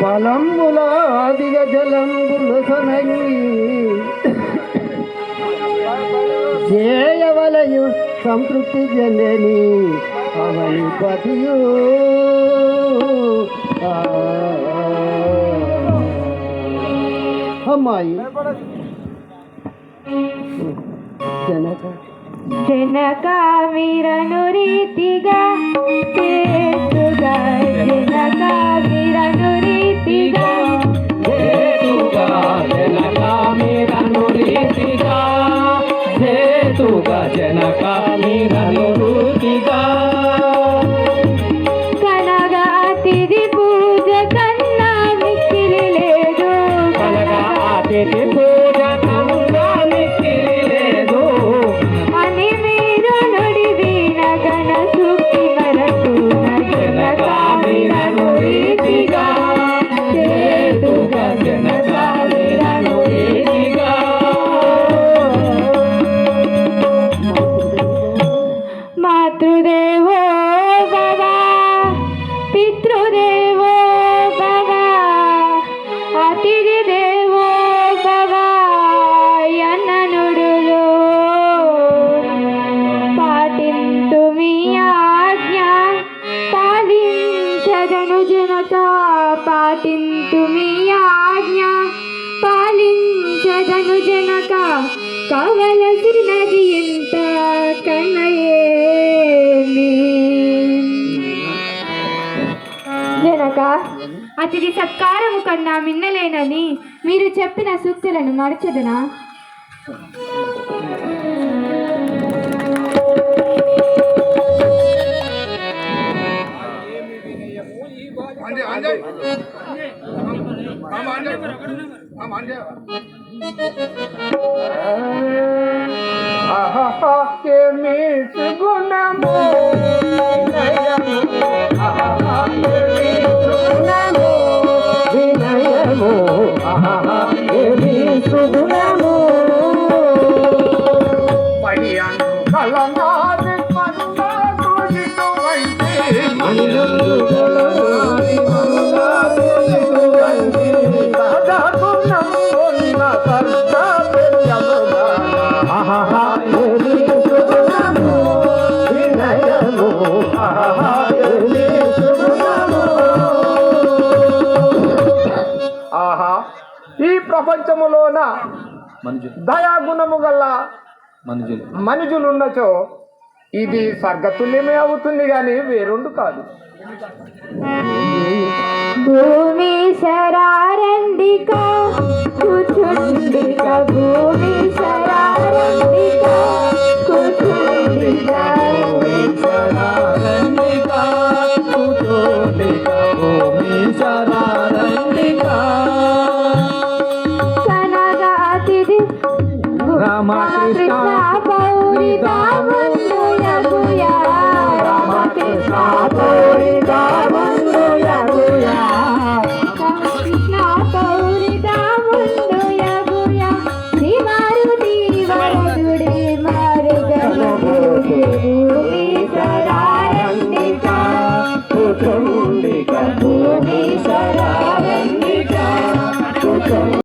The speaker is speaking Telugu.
ఫలంబుల అధిక జలంబులు సనగి. చేయవలయు సంతృప్తి చెందని అవని పతియు. అమ్మాయి. జనక. జనక వీరను రీతి Jenaka పాలించదను జనక కవలసినది ఇంత కన్నయేమి జనక అతిథి సత్కారము కన్నా మిన్నలేనని మీరు చెప్పిన సూక్తులను మరచదునా ఏమి సుగుణము వినయము ఆహా, ఏమి సుగుణము. వినయము. సుగుణము. పడియను కలనాది మనునాదు ఇటువంటి మనులు ఆహా, ఈ ప్రపంచములోన దయాగుణము గల మనుజులున్నచో ఇది స్వర్గతుల్యమే అవుతుంది కానీ వేరుండు కాదు. భూమి శరారండిక భూమి రామకృష్ణ